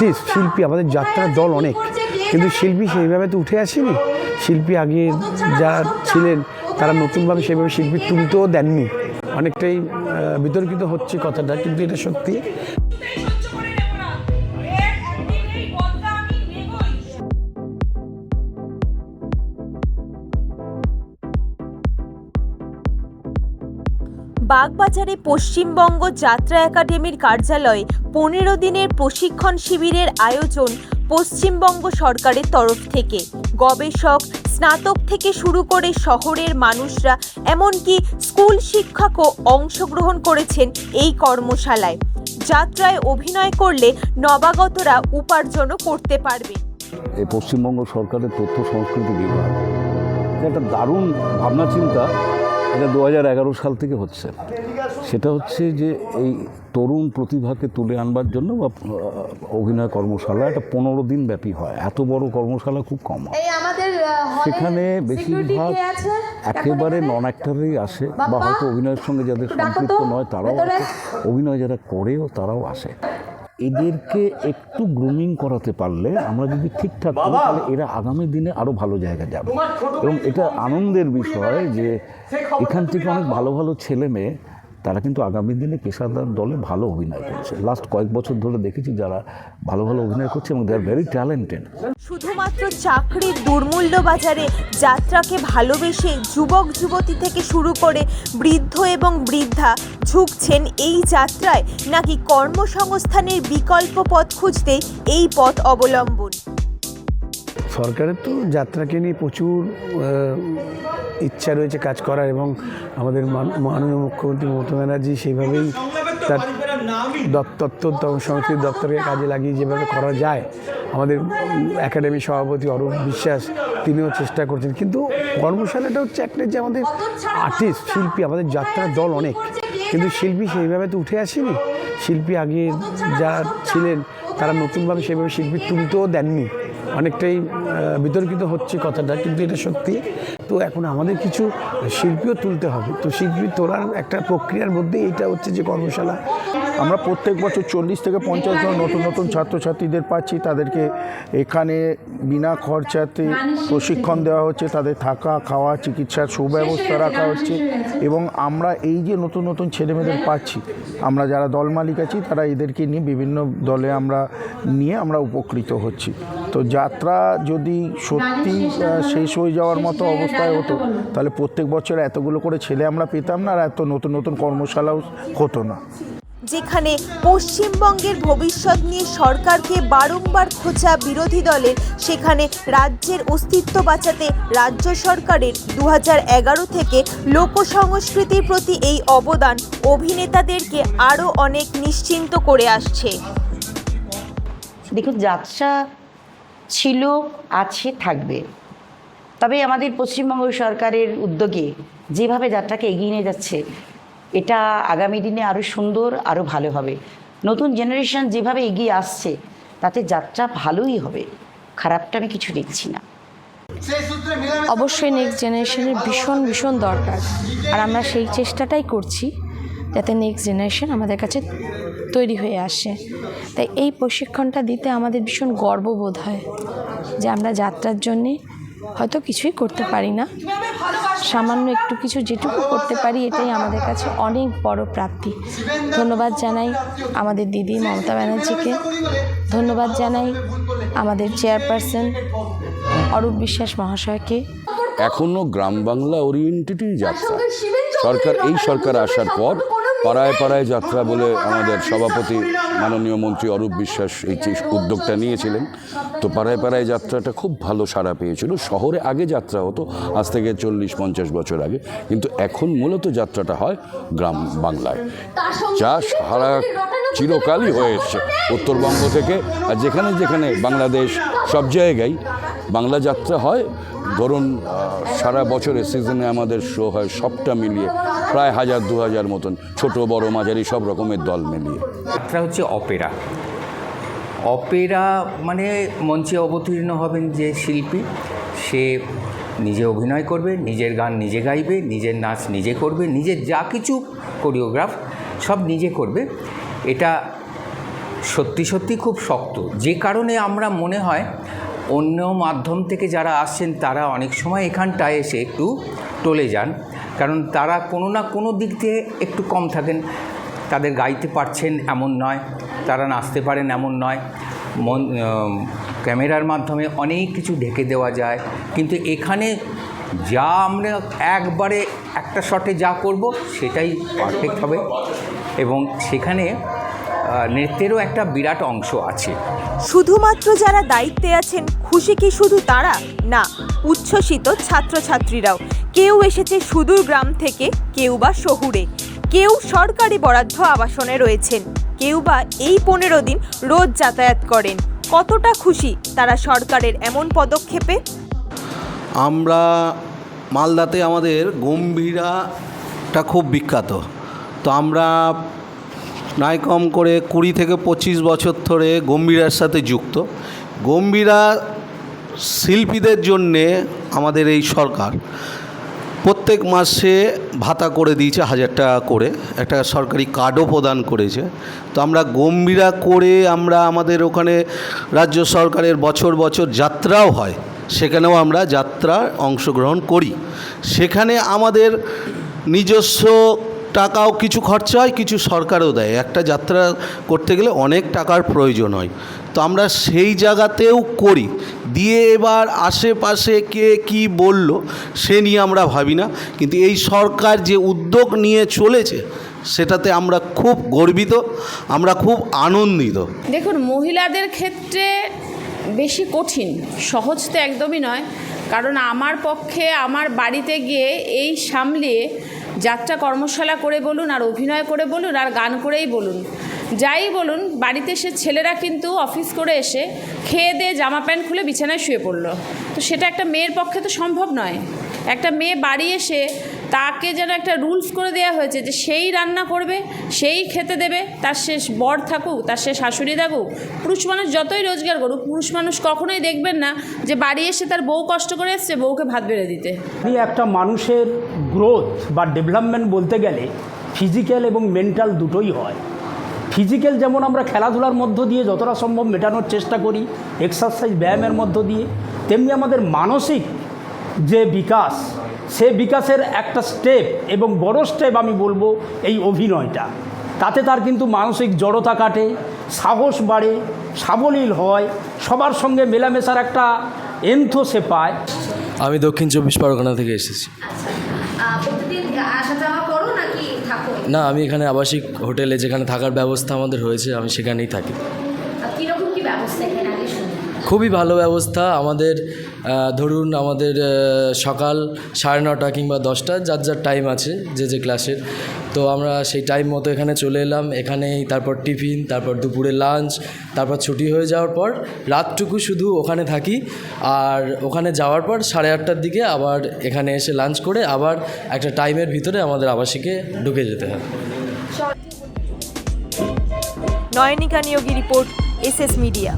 Artist শিল্পী আমাদের যাত্রার দল অনেক। কিন্তু শিল্পী সেইভাবে তো উঠে আসেনি। শিল্পী আগে যা ছিলেন তারা নতুনভাবে সেভাবে শিল্পী তুলতেও দেননি। অনেকটাই বিতর্কিত হচ্ছে কথাটা কিন্তু এটা সত্যি। বাগবাজারে পশ্চিমবঙ্গ যাত্রা একাডেমির কার্যালয়ে পনেরো দিনের প্রশিক্ষণ শিবিরের আয়োজন পশ্চিমবঙ্গ সরকারের তরফ থেকে। গবেষক, স্নাতক থেকে শুরু করে শহরের মানুষরা, এমনকি স্কুল শিক্ষকও অংশগ্রহণ করেছেন এই কর্মশালায়। যাত্রায় অভিনয় করলে নবাগতরা উপার্জনও করতে পারবে। পশ্চিমবঙ্গ সরকারের তথ্য সংস্কৃতি বিভাগ। একটা দারুণ ভাবনা চিন্তা এটা দু এগারো সাল থেকে হচ্ছে। সেটা হচ্ছে যে এই তরুণ প্রতিভাকে তুলে আনবার জন্য বা অভিনয় কর্মশালা এটা পনেরো দিন ব্যাপী হয়। এত বড় কর্মশালা খুব কম হয়। সেখানে বেশিরভাগ একেবারে নন অ্যাক্টারই আসে বা হয়তো অভিনয়ের সঙ্গে যাদের সম্পৃক্ত নয় তারাও। আসে। অভিনয় যারা করেও তারাও আসে। এদেরকে একটু গ্রুমিং করাতে পারলে আমরা যদি ঠিকঠাক করি তাহলে এরা আগামী দিনে আরও ভালো জায়গায় যাবে। এবং এটা আনন্দের বিষয় যে এখান থেকে অনেক ভালো ভালো ছেলে মেয়ে তারা কিন্তু আগামী দিনে পেশাদার দলে ভালো অভিনয় করছে। লাস্ট কয়েক বছর ধরে দেখেছি যারা ভালো ভালো অভিনয় করছে এবং দে আর ভেরি ট্যালেন্টেড শুধুমাত্র চাকরির দুর্মূল্য বাজারে যাত্রাকে ভালোবেসে যুবক যুবতী থেকে শুরু করে বৃদ্ধ এবং বৃদ্ধা ঝুঁকছেন এই যাত্রায়, নাকি কর্মসংস্থানের বিকল্প পথ খুঁজতে এই পথ অবলম্বন? সরকারের তো যাত্রাকে নিয়ে প্রচুর ইচ্ছা রয়েছে কাজ করার এবং আমাদের মান- মাননীয় মুখ্যমন্ত্রী মমতা ব্যানার্জি সেইভাবেই তার দপ্তর সংস্কৃতি দপ্তরকে কাজে লাগিয়ে যেভাবে করা যায়, আমাদের একাডেমি সভাপতি অরূপ বিশ্বাস তিনিও চেষ্টা করছেন। কিন্তু কর্মশালাটা হচ্ছে একটা যে আমাদের আর্টিস্ট, শিল্পী, আমাদের যাত্রার দল অনেক। কিন্তু শিল্পী সেইভাবে তো উঠে আসেনি। শিল্পী আগে যারা ছিলেন, তারা নতুনভাবে সেভাবে শিল্পী তুলতেও দেননি। অনেকটাই বিতর্কিত হচ্ছে কথাটা, কিন্তু এটা সত্যি। তো এখন আমাদের কিছু শিল্পীও তুলতে হবে। তো শিল্পী তোলার একটা প্রক্রিয়ার মধ্যে এটা হচ্ছে যে কর্মশালা। আমরা প্রত্যেক বছর চল্লিশ থেকে পঞ্চাশ জন নতুন নতুন ছাত্রছাত্রীদের পাচ্ছি। তাদেরকে এখানে বিনা খরচাতে প্রশিক্ষণ দেওয়া হচ্ছে। তাদের থাকা, খাওয়া, চিকিৎসার সুব্যবস্থা রাখা হচ্ছে। এবং আমরা এই যে নতুন নতুন ছেলেমেয়েদের পাচ্ছি, আমরা যারা দল মালিক আছি, তারা এদেরকে নিয়ে বিভিন্ন দলে আমরা নিয়ে আমরা উপকৃত হচ্ছি। তো যাত্রা যদি সত্যি শেষ হয়ে যাওয়ার মতো অবস্থায় হতো তাহলে প্রত্যেক বছর এতগুলো করে ছেলে আমরা পেতাম না আর এত নতুন নতুন কর্মশালাও হতো না। যেখানে পশ্চিমবঙ্গের ভবিষ্যৎ নিয়ে সরকারকে বারংবার খোঁচা বিরোধী দলের সেখানে রাজ্যের অস্তিত্ব বাঁচাতে রাজ্য সরকারের দু হাজার এগারো থেকে লোকসংস্কৃতির প্রতি এই অবদান অভিনেতাদেরকে আরও অনেক নিশ্চিন্ত করে আসছে। দেখুন যাত্রা ছিল আছে থাকবে। তবে আমাদের পশ্চিমবঙ্গ সরকারের উদ্যোগে যেভাবে যাত্রাকে এগিয়ে নিয়ে যাচ্ছে এটা আগামী দিনে আরও সুন্দর আরও ভালো হবে। নতুন জেনারেশন যেভাবে এগিয়ে আসছে তাতে যাত্রা ভালোই হবে। খারাপটা আমি কিছু দেখছি না। অবশ্যই নেক্সট জেনারেশনের ভীষণ ভীষণ দরকার। আর আমরা সেই চেষ্টাটাই করছি। যাতে নেক্সট জেনারেশন আমাদের কাছে তৈরি হয়ে আসে। তাই এই প্রশিক্ষণটা দিতে আমাদের ভীষণ গর্ববোধ হয় যে আমরা যাত্রার জন্যে হয়তো কিছুই করতে পারি না। সামান্য একটু কিছু যেটুকু করতে পারি, এটাই আমাদের কাছে অনেক বড় প্রাপ্তি। ধন্যবাদ জানাই আমাদের দিদি মমতা ব্যানার্জিকে। ধন্যবাদ জানাই আমাদের চেয়ারপারসন অরূপ বিশ্বাস মহাশয়কে। এখনও গ্রাম বাংলা ওরিয়েন্টেডই যাত্রা। সরকার এই সরকার আসার পর পাড়ায় পাড়ায় যাত্রা বলে আমাদের সভাপতি মাননীয় মন্ত্রী অরূপ বিশ্বাস এই যে উদ্যোগটা নিয়েছিলেন তো পাড়ায় পাড়ায় যাত্রাটা খুব ভালো সাড়া পেয়েছিল। শহরে আগে যাত্রা হতো আজ থেকে চল্লিশ পঞ্চাশ বছর আগে। কিন্তু এখন মূলত যাত্রাটা হয় গ্রাম বাংলায়। যা সারা চিরকালই হয়ে এসছে উত্তরবঙ্গ থেকে আর যেখানে যেখানে বাংলাদেশ সব জায়গায় বাংলা যাত্রা হয় ধরুন সারা বছরের সিজনে আমাদের শো হয় সবটা মিলিয়ে, প্রায় হাজার দু হাজার মতন। ছোট, বড়, মাঝারি, সব রকমের দল মিলিয়ে। একটা হচ্ছে অপেরা। অপেরা মানে মঞ্চে অবতীর্ণ হবেন যে শিল্পী, সে নিজে অভিনয় করবে, নিজের গান নিজে গাইবে, নিজের নাচ নিজে করবে, নিজের যা কিছু কোরিওগ্রাফ সব নিজে করবে। এটা সত্যি সত্যি খুব শক্ত। যে কারণে আমরা মনে হয় অন্য মাধ্যম থেকে যারা আসছেন, তারা অনেক সময় এখানটায় এসে একটু টলে যান। কারণ তারা কোনো না কোনো দিক দিয়ে একটু কম থাকেন। তাদের গাইতে পারছেন এমন নয়, তারা নাচতে পারেন এমন নয়। মন ক্যামেরার মাধ্যমে অনেক কিছু ঢেকে দেওয়া যায়। কিন্তু এখানে যা আমরা একবারে একটা শটে যা করব, সেটাই পারফেক্ট হবে। এবং সেখানে নৃত্যেরও একটা বিরাট অংশ আছে। শুধুমাত্র যারা দায়িত্বে আছেন খুশি কি শুধু তারা? না উচ্ছ্বসিত ছাত্রছাত্রীরাও। কেউ এসেছে সুদূর গ্রাম থেকে কেউ বা শহুরে। কেউ সরকারি বরাদ্দ আবাসনে রয়েছেন কেউ বা এই পনেরো দিন রোজ যাতায়াত করেন। কতটা খুশি তারা সরকারের এমন পদক্ষেপে? আমরা মালদাতে আমাদের গম্ভীরাটা খুব বিখ্যাত। তো আমরা নাই কম করে কুড়ি থেকে পঁচিশ বছর ধরে গম্ভীরার সাথে যুক্ত। গম্ভীরা শিল্পীদের জন্যে আমাদের এই সরকার প্রত্যেক মাসে ভাতা করে দিয়েছে হাজার টাকা করে, একটা সরকারি কার্ডও প্রদান করেছে। তো আমরা গম্ভীরা করে আমরা আমাদের ওখানে রাজ্য সরকারের বছর বছর যাত্রাও হয়, সেখানেও আমরা যাত্রার অংশগ্রহণ করি। সেখানে আমাদের নিজস্ব টাকাও কিছু খরচা হয়, কিছু সরকারও দেয়। একটা যাত্রা করতে গেলে অনেক টাকার প্রয়োজন হয়। তো আমরা সেই জায়গাতেও করি। দিয়ে এবার আশেপাশে কে কি বলল সে নিয়ে আমরা ভাবি না। কিন্তু এই সরকার যে উদ্যোগ নিয়ে চলেছে, সেটাতে আমরা খুব গর্বিত, আমরা খুব আনন্দিত। দেখুন, মহিলাদের ক্ষেত্রে বেশি কঠিন, সহজ তো একদমই নয়। কারণ আমার পক্ষে, আমার বাড়িতে গিয়ে এই সামলিয়ে যাত্রা কর্মশালা করে বলুন, আর অভিনয় করে বলুন, আর গান করেই বলুন। যাই বলুন, বাড়িতে সে ছেলেরা কিন্তু অফিস করে এসে খেয়ে দিয়ে জামা প্যান্ট খুলে বিছানায় শুয়ে পড়ল। তো সেটা একটা মেয়ের পক্ষে তো সম্ভব নয়। একটা মেয়ে বাড়ি এসে তাকে যেন একটা রুলস করে দেওয়া হয়েছে যে সেই রান্না করবে, সেই খেতে দেবে, তার শেষ বর থাকুক, তার সে শাশুড়ি থাকুক, পুরুষ মানুষ যতই রোজগার করুক, পুরুষ মানুষ কখনোই দেখবেন না যে বাড়ি এসে তার বউ কষ্ট করে এসছে, বউকে ভাত বেড়ে দিতে। একটা মানুষের গ্রোথ বা ডেভেলপমেন্ট বলতে গেলে ফিজিক্যাল এবং মেন্টাল দুটোই হয়। ফিজিক্যাল যেমন আমরা খেলাধুলার মধ্য দিয়ে যতটা সম্ভব মেটানোর চেষ্টা করি এক্সারসাইজ ব্যায়ামের মধ্য দিয়ে, তেমনি আমাদের মানসিক যে বিকাশ সে বিকাশের একটা স্টেপ এবং বড় স্টেপ আমি বলব এই অভিনয়টা। তাতে তার কিন্তু মানসিক জড়তা কাটে সাহস বাড়ে সাবলীল হয় সবার সঙ্গে মেলামেশার একটা এন্থো সে পায়। আমি দক্ষিণ চব্বিশ পরগনা থেকে এসেছি। থাকো? না আমি এখানে আবাসিক হোটেলে যেখানে থাকার ব্যবস্থা আমাদের হয়েছে আমি সেখানেই থাকি কীরকম কি ব্যবস্থা এখানে আগে শুনি খুবই ভালো ব্যবস্থা আমাদের ধরুন আমাদের সকাল সাড়ে নটা কিংবা দশটা, যার যার টাইম আছে, যে যে ক্লাসের তো আমরা সেই টাইম মতো এখানে চলে এলাম। এখানেই তারপর টিফিন তারপর দুপুরে লাঞ্চ তারপর ছুটি হয়ে যাওয়ার পর রাতটুকু শুধু ওখানে থাকি। আর ওখানে যাওয়ার পর সাড়ে আটটার দিকে আবার এখানে এসে লাঞ্চ করে আবার একটা টাইমের ভিতরে আমাদের আবাসিকে ঢুকে যেতে হয়। Nayanika Niyogi report S media.